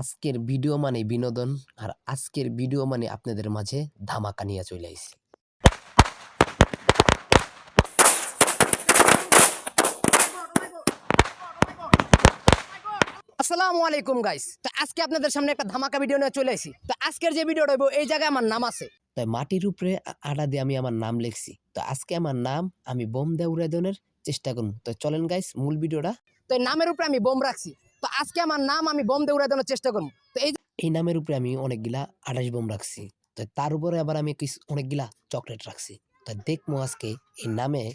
আজকের ভিডিও মানে বিনোদন, আর আজকের ভিডিও মানে আপনাদের মাঝে ধামাকা নিয়ে চলে আইছি আসসালামু আলাইকুম গাইস তো আজকে আপনাদের সামনে একটা ধামাকা ভিডিও নিয়ে চলে আসি তো আজকের যে ভিডিওটা হইব, এই জায়গায় আমার নাম আছে। তাই মাটির উপরে আড়া দিয়ে আমি আমার নাম লিখছি। তো আজকে আমার নাম আমি বোম উড়াই চেষ্টা করব। তো চলেন গাইস মূল ভিডিওটা তো নামের উপরে আমি বোম রাখছি। তো আজকে আমার নাম আমি বোম দিয়ে উড়াই দেওয়ার চেষ্টা করব। তো এই এই নামের উপরে আমি অনেকগুলা আঠাশ বোম রাখছি। তো তার উপরে আবার আমি কিছু অনেকগুলা চকলেট রাখছি। তো দেখব আজকে এই নামে।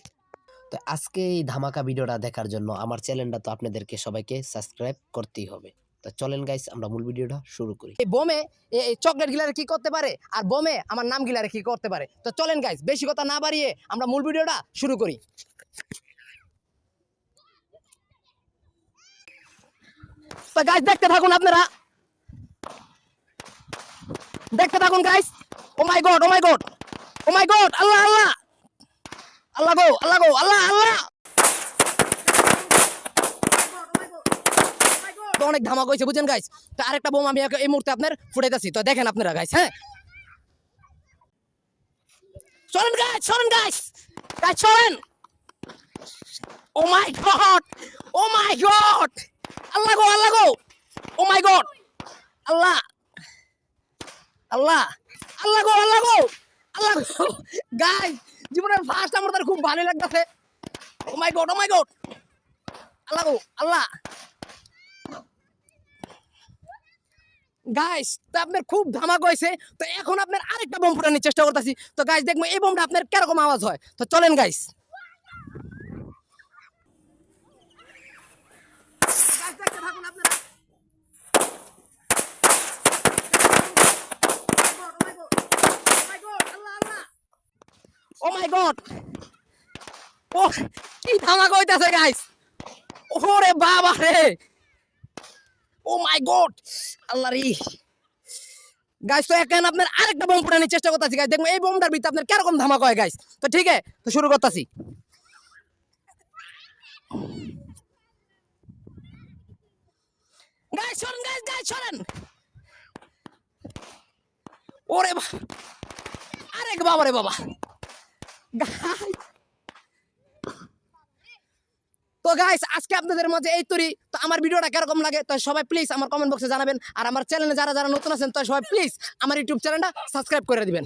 তো আজকে এই ধামাকা ভিডিওটা দেখার জন্য আমার চ্যানেলটা তো আপনাদেরকে সবাইকে সাবস্ক্রাইব করতেই হবে। তো চলেন গাইস আমরা মূল ভিডিওটা শুরু করি। এই বোমে এই- এই চকলেট গিলারে কি করতে পারে? আর বোমে আমার নাম গিলারে কি করতে পারে? তো চলেন গাইস বেশি কথা না বাড়িয়ে আমরা মূল ভিডিওটা শুরু করি। তো গাইস দেখতে থাকুন আপনারা। দেখতে থাকুন guys oh my God oh my God oh my God Allah Allah. Allah গো আল্লাহ গো, আল্লাহ আল্লাহ। অনেক ধামাক হয়েছে, বুঝছেন গাইস তো আরেকটা বোম আমি এই মুহূর্তে আপনার ফুটাইতেছি। তো দেখেন আপনারা গাইস হ্যাঁ? চলেন গাইস চলেন গাইস গাইস চলেন। ও my God oh my God Allah গো আল্লাহ গো। Oh my god Allah. Allah. Allah গো আল্লাহ গো। আল্লাহ গো। গাইস জীবনের ফার্স্ট আমার তার খুব ভালো লাগতেছে। ও my God oh my God Allah go, Allah. Guys তো আপনার খুব ধামাক হয়েছে। তো এখন আপনার আরেকটা বোম ফুটানোর চেষ্টা করতেছি। তো গাইস দেখব এই বোমটা আপনার কীরকম আওয়াজ হয়। তো চলেন গাইস ও মাই গড ও কি ধামাক হইতাছে গাইস ওরে বাবা রে। ও মাই গড আল্লাহ রে। গাইস তো এখন আপনার আরেকটা বোম ফুটানোর চেষ্টা করতেছি গাইস দেখুন, এই বোমটার ভিতরে আপনার কীরকম ধামাকা হয় গাইস তো ঠিক আছে, তো শুরু করতেছি। গাইস শোনেন গাইস গাইস শোনেন ওরে বা আরেক বাবা রে বাবা। তো গাইস আজকে আপনাদের মাঝে এই তৈরি। তো আমার ভিডিওটা কীরকম লাগে? তো সবাই প্লিজ আমার কমেন্ট বক্সে জানাবেন। আর আমার চ্যানেলে যারা যারা নতুন আছেন, তো সবাই প্লিজ আমার ইউটিউব চ্যানেলটা সাবস্ক্রাইব করে দিবেন।